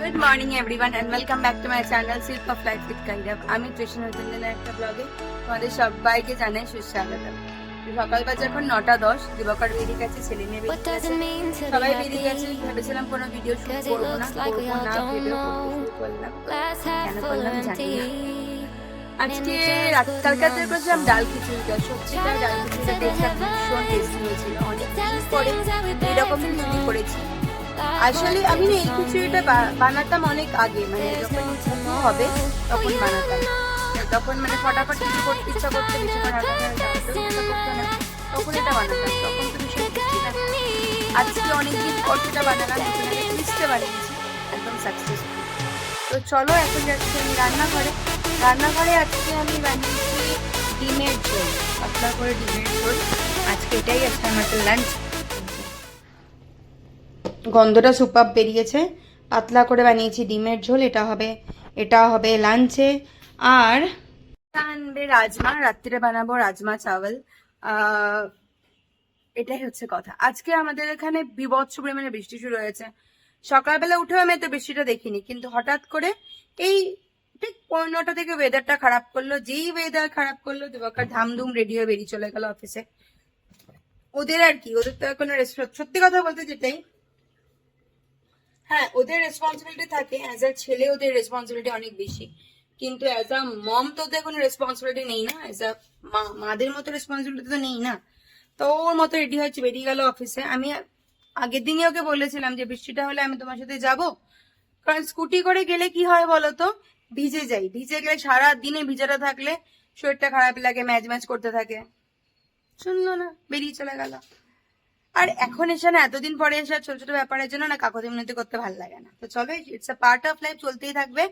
Good morning everyone and welcome back to my channel silk of life with Kairab আমি তৃষ্ণা নতুন একটা ব্লগে তোমাদের সবাইকে জানাই সুস্বাগত সকাল বাজে এখন নটা দশ দিবাকর বেরিয়ে গেছে ছেলে What বেরিয়ে গেছে। to সবাই বেরিয়ে গেছে? ভেবেছিলাম কোনো ভিডিও শুট করব না করব না. শুট করলাম কেন করলাম জানি না। আজকে রাত কালকাতে করেছিলাম ডাল খিচুড়িটা সত্যিকার ডাল খিচুড়িটা দেখলাম ভীষণ টেস্টি হয়েছিল অনেক পরে এরকম খিচুড়ি করেছি। আসলে আমি না এই খিচুড়িটা বানাতাম অনেক আগে মানে যখন হবে, তখন বানাতাম। তখন মানে ফটাফট কিছু করতে ইচ্ছা করতে না, তখন এটা বানাতাম, তখন তো ভীষণ আজকে অনেকদিন পর সেটা বানালাম, নতুন একটা তো চলো, এখন যাচ্ছি আমি রান্নাঘরে। রান্নাঘরে আজকে আমি বানিয়েছি ডিমের ঝোল, পাতলা করে ডিমের ঝোল। আজকে এটাই আছে আমার লাঞ্চ গন্ধটা সুপার বেরিয়েছে। পাতলা করে বানিয়েছি ডিমের ঝোল, এটা হবে এটা হবে লাঞ্চে। আর আনবে রাজমা, রাত্রে বানাবো রাজমা চাওয়াল এটাই হচ্ছে কথা। আজকে আমাদের এখানে বিভৎস পরিমাণে বৃষ্টি শুরু হয়েছে। সকালবেলা উঠেও আমি এত বৃষ্টিটা দেখিনি, কিন্তু হঠাৎ করে এই ঠিক পনেরোটা থেকে ওয়েদারটা খারাপ করল, যেই ওয়েদার খারাপ করল, দিবাকর ধামধুম রেডি হয়ে বেরিয়ে চলে গেল অফিসে ওদের আর কি, ওদের তো এখন সত্যি কথা বলতে যেটাই হ্যাঁ ওদের রেসপন্সিবিলিটি থাকে। অ্যাজ আ ছেলে ওদের রেসপন্সিবিলিটি অনেক বেশি। কিন্তু অ্যাজ আ মম তো ওদের কোনো রেসপন্সিবিলিটি নেই না। অ্যাজ আ মাদের মতো রেসপন্সিবিলিটি তো নেই না। তো ওর মতো রেডি হয়েছে, বেরিয়ে গেল অফিসে আমি আগের দিনই ওকে বলেছিলাম যে, বৃষ্টিটা হলে আমি তোমার সাথে যাব? কারণ স্কুটি করে গেলে কি হয় বলতো ভিজে যাই। ভিজে গেলে সারা দিনে ভিজাটা থাকলে শরীরটা খারাপ লাগে ম্যাচ ম্যাচ করতে থাকে। শুনলো না, বেরিয়ে চলে গেল। আর এখন এসে না এতদিন পরে এসে ছোট ছোট ব্যাপারের জন্য না কাকতি মিনতি করতে ভালো লাগে না। তো চলো it's a part of life চলতেই থাকবে।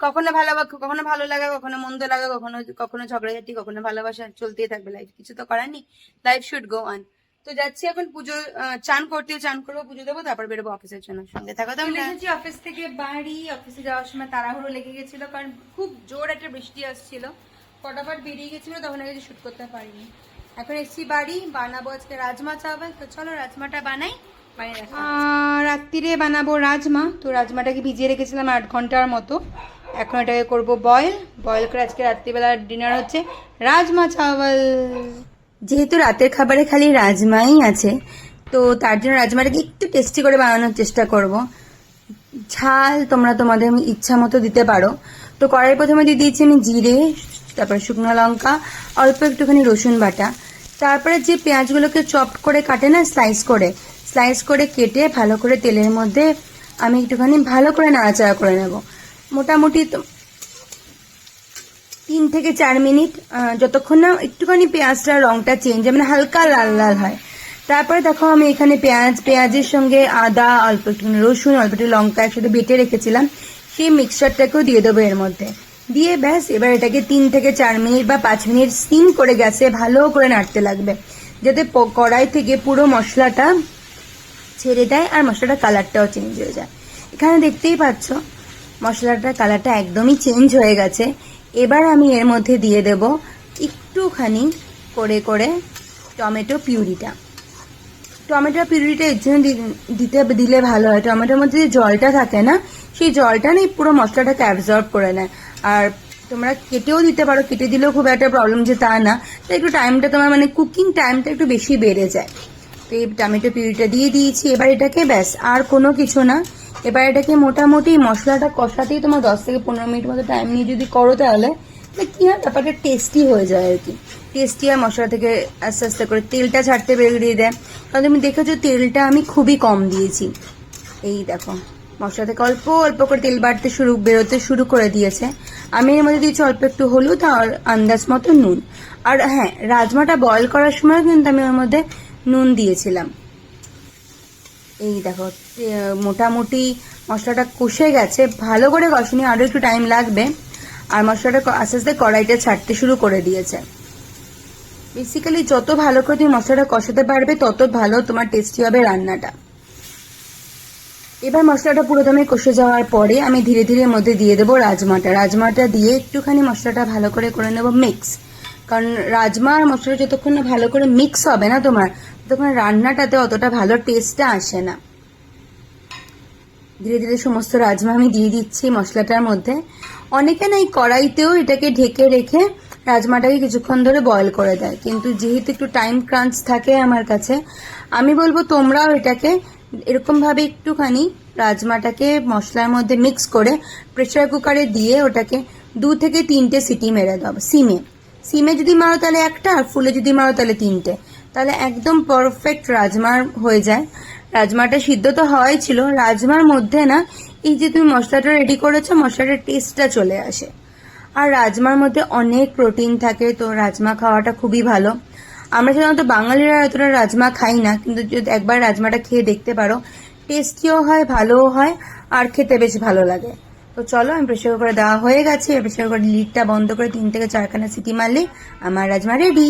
কখনো ভালো কখনো ভালো লাগা, কখনো মন্দ লাগা, কখনো কখনো ঝগড়াঝাটি, কখনো ভালোবাসা চলতেই থাকবে লাইফ কিছু তো করার নেই। লাইফ শুড গো অন তো যাচ্ছি এখন পুজো চান করতে, চান করব, পুজো দেবো, তারপর বেরোবো অফিসের জন্য। সঙ্গে থাকো তো আমরা অফিস থেকে বাড়ি। অফিসে যাওয়ার সময় তাড়াহুড়ো লেগে গেছিল, কারণ খুব জোর একটা বৃষ্টি আসছিল। ফটাফট বেরিয়ে গেছিল, তখন কিছু শুট করতে পারিনি। এখন এসছি বাড়ি বানাবো আজকে রাজমা চাওয়াল। তো চলো রাজমাটা বানাই রাত্রিরে বানাবো রাজমা। তো রাজমাটাকে ভিজিয়ে রেখেছিলাম আট ঘণ্টার মতো। এখন এটাকে করব বয়েল। বয়েল করে আজকে রাত্রিবেলার ডিনার হচ্ছে রাজমা চাওয়াল। যেহেতু রাতের খাবারে খালি রাজমাই আছে তো তার জন্য রাজমাটাকে একটু টেস্টি করে বানানোর চেষ্টা করব। ঝাল তোমরা তোমাদের ইচ্ছা মতো দিতে পারো। তো কড়াই প্রথমে দিয়ে দিয়েছি আমি জিরে তারপরে শুকনো লঙ্কা অল্প একটুখানি রসুন বাটা। তারপরে যে পেঁয়াজগুলোকে চপ করে কাটে না স্লাইস করে স্লাইস করে কেটে ভালো করে তেলের মধ্যে আমি একটুখানি ভালো করে নাড়াচাড়া করে নেব। মোটামুটি তিন থেকে চার মিনিট যতক্ষণ না একটুখানি পেঁয়াজটার রংটা চেঞ্জ মানে হালকা লাল লাল হয়। তারপরে দেখো আমি এখানে পেঁয়াজ, পেঁয়াজের সঙ্গে আদা, অল্প একটু রসুন, অল্প একটু লঙ্কা একসাথে বেটে রেখেছিলাম, সেই মিক্সচারটাকেও দিয়ে দেবো এর মধ্যে। দিয়ে ব্যাস, এবার এটাকে তিন থেকে চার মিনিট বা পাঁচ মিনিট সিম করে গ্যাসে ভালো করে নাড়তে লাগবে। যাতে কড়াই থেকে পুরো মশলাটা ছেড়ে দেয় আর মশলাটার কালারটাও চেঞ্জ হয়ে যায়। এখানে দেখতেই পাচ্ছ, মশলাটার কালারটা একদমই চেঞ্জ হয়ে গেছে। এবার আমি এর মধ্যে দিয়ে দেব একটুখানি করে করে টমেটো পিউরিটা। টমেটো পিউরিটা এর জন্য দিতে, দিলে ভালো হয়। টমেটোর মধ্যে যে জলটা থাকে না, সেই জলটা না এই পুরো মশলাটাকে অ্যাবজর্ব করে নেয়। আর তোমরা কেটেও দিতে পারো, কেটে দিলেও খুব একটা প্রবলেম যে তা না। তো একটু টাইমটা তোমার মানে কুকিং টাইমটা একটু বেশি বেড়ে যায়। তো এই টমেটো পিউরিটা দিয়ে দিয়েছি। এবার এটাকে ব্যাস, আর কোনো কিছু না। এবার এটাকে মোটামুটি মশলাটা কষাতেই তোমার দশ থেকে পনেরো মিনিট মতো টাইম নিয়ে যদি করো তাহলে তাহলে কি হয়? ব্যাপারটা টেস্টি হয়ে যায় আর কি। টেস্টি হয়, মশলা থেকে আস্তে আস্তে করে তেলটা ছাড়তে বেরিয়ে দেয়। কারণ তুমি দেখেছ তেলটা আমি খুবই কম দিয়েছি। এই দেখো। মশলা থেকে অল্প অল্প করে তেল বাড়তে শুরু, বেরোতে শুরু করে দিয়েছে। আমি এর মধ্যে দিয়েছি অল্প একটু হলুদ আর আন্দাজ মতো নুন। আর হ্যাঁ রাজমাটা বয়ল করার সময় কিন্তু আমি ওর মধ্যে নুন দিয়েছিলাম। এই দেখো মোটামুটি মশলাটা কষে গেছে। ভালো করে কষেনি আরও একটু টাইম লাগবে। আর মশলাটা আস্তে আস্তে কড়াইটা ছাড়তে শুরু করে দিয়েছে। বেসিক্যালি যত ভালো করে তুমি মশলাটা কষাতে পারবে, তত ভালো তোমার টেস্টি হবে রান্নাটা। এবার মশলাটা পুরো দমে কষে যাওয়ার পরে আমি ধীরে ধীরে মধ্যে দিয়ে দেবো রাজমাটা। রাজমাটা দিয়ে একটুখানি মশলাটা ভালো করে করে নেব মিক্স কারণ রাজমা আর মশলা যতক্ষণ না ভালো করে মিক্স হবে না তোমার, ততক্ষণ রান্নাটাতে অতটা ভালো টেস্টটা আসে না। ধীরে ধীরে সমস্ত রাজমা আমি দিয়ে দিচ্ছি মশলাটার মধ্যে। অনেকে না এই কড়াইতেও এটাকে ঢেকে রেখে রাজমাটাকে কিছুক্ষণ ধরে বয়ল করে দেয়। কিন্তু যেহেতু একটু টাইম ক্রাঞ্চ থাকে আমার কাছে, আমি বলব তোমরাও এটাকে এরকমভাবে একটুখানি রাজমাটাকে মশলার মধ্যে মিক্স করে প্রেসার কুকারে দিয়ে ওটাকে দু থেকে তিনটে সিটি মেরে দাও, সিমে। সিমে যদি মারো তাহলে একটা, আর ফুলে যদি মারো তাহলে তিনটে। তাহলে একদম পারফেক্ট রাজমার হয়ে যায়। রাজমাটা সিদ্ধ তো হওয়াই ছিল। রাজমার মধ্যে না, এই যে তুমি মশলাটা রেডি করেছ, মশলাটার টেস্টটা চলে আসে। আর রাজমার মধ্যে অনেক প্রোটিন থাকে, তো রাজমা খাওয়াটা খুবই ভালো। আমরা সাধারণত বাঙালিরা এতটা রাজমা খাই না, কিন্তু যদি একবার রাজমাটা খেয়ে দেখতে পারো, টেস্টিও হয়, ভালোও হয়, আর খেতে বেশ ভালো লাগে। তো চলো, আমি প্রেসার কুকারে দেওয়া হয়ে গেছে। প্রেসার কুকারের লিডটা বন্ধ করে তিন থেকে চারখানা সিটি মারলে আমার রাজমা রেডি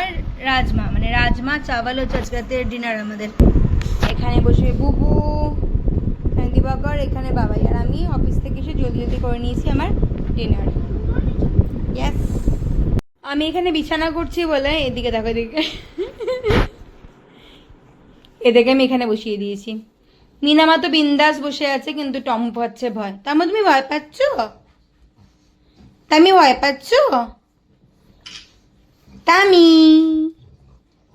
আর রাজমা মানে রাজমা, চাওয়াল হচ্ছে আজকে ডিনার আমাদের। এখানে বসে বুবু দিবাকর এখানে বাবাই। আর আমি অফিস থেকে এসে জলদি জলদি করে নিয়েছি আমার ডিনার ইয়েস আমি এখানে বিছানা করছি বলে এদিকে দেখো, এদিকে। এদিকে আমি এখানে বসিয়ে দিয়েছি। মিনামা তো বিন্দাস বসে আছে, কিন্তু টম পাচ্ছে ভয়। তার মধ্যে তুমি ভয় পাচ্ছ? তামি ভয় পাচ্ছ? তামি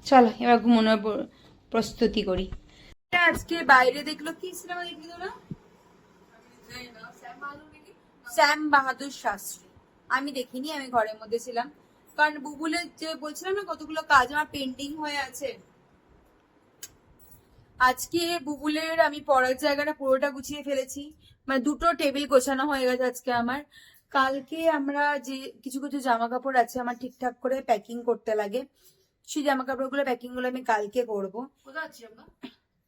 চলো, এবার ঘুমানোর প্রস্তুতি করি। আজকে বাইরে দেখল কি সিনেমা দেখলি তোরা? শ্যাম বাহাদুর শাস্ত্রী। আমি দেখিনি, আমি ঘরের মধ্যে ছিলাম। কারণ বুবুলের যে বলছিলাম না কতগুলো কাজ আমার পেন্ডিং হয়ে আছে। আজকে বুবুলের আমি পড়ার জায়গাটা পুরোটা গুছিয়ে ফেলেছি। মানে দুটো টেবিল গোছানো হয়ে গেছে আজকে আমার। কালকে আমরা যে কিছু কিছু জামা কাপড় আছে আমার ঠিকঠাক করে প্যাকিং করতে লাগে। সেই জামা কাপড়গুলো প্যাকিংগুলো আমি কালকে করব। আমরা?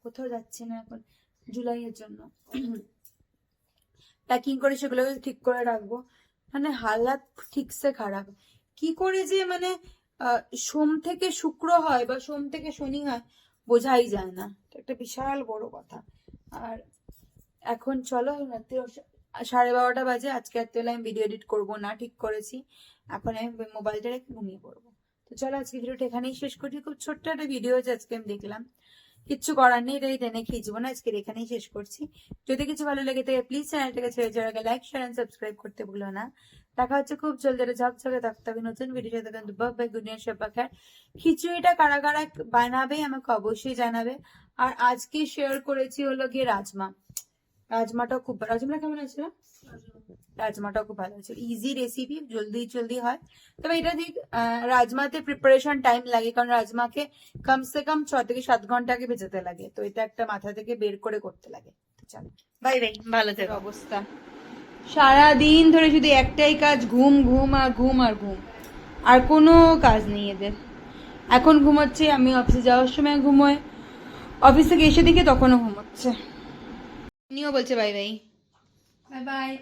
কোথাও যাচ্ছি না এখন জুলাইয়ের জন্য। প্যাকিং করে সেগুলোকে ঠিক করে রাখব। মানে হালাত ঠিকসে খারাপ। কি করে যে মানে সোম থেকে শুক্র হয় বা সোম থেকে শনি হয় বোঝাই যায় না। একটা বিশাল বড় কথা। আর এখন চলো, রাত্রি সাড়ে বারোটা বাজে, আজকে রাত্রিবেলা আমি ভিডিও এডিট করব না, ঠিক করেছি। এখন আমি মোবাইলটা রেখে ঘুমিয়ে পড়ব। তো চলো, আজকে ভিডিওটা এখানেই শেষ করছি খুব ছোট্ট একটা ভিডিও হচ্ছে আজকে আমি দেখলাম। কিচ্ছু করার নেই, এটাই টেনে খিঁচবো না আজকে এখানেই শেষ করছি। যদি কিছু ভালো লেগে থাকে প্লিজ চ্যানেলটাকে ছেড়ে যাওয়ার আগে লাইক শেয়ার এন্ড সাবস্ক্রাইব করতে ভুলো না দেখা হচ্ছে খুব জলদি একটা ঝকঝকে থাকতে হবে নতুন ভিডিও সাথে কিন্তু বাক বাই সবাখার খিচুড়িটা কারা কারা বানাবে আমাকে অবশ্যই জানাবে। আর আজকে শেয়ার করেছি হলো গিয়ে রাজমা। রাজমাটাও খুব রাজমা কেমন আছে রাজমাটাও খুব ভালো আছে ইজি রেসিপি জলদি জলদি হয়। তবে এটা ঠিক রাজমাতে প্রিপারেশন টাইম লাগে কারণ রাজমাকে কমসে কম ছ থেকে সাত ঘণ্টা আগে ভেজাতে লাগে। তো এটা একটা মাথা থেকে বের করে করতে লাগে। চলো। বাই বাই ভালো থেকে। অবস্থা? সারা দিন ধরে শুধু একটাই কাজ, ঘুম ঘুম আর ঘুম আর ঘুম। আর কোনো কাজ নেই এদের। এখন ঘুমাচ্ছে, আমি অফিসে যাওয়ার সময় ঘুমোয় অফিস থেকে এসে দেখে তখনও ঘুমাচ্ছে। নিও বলছে, বাই বাই। Bye bye.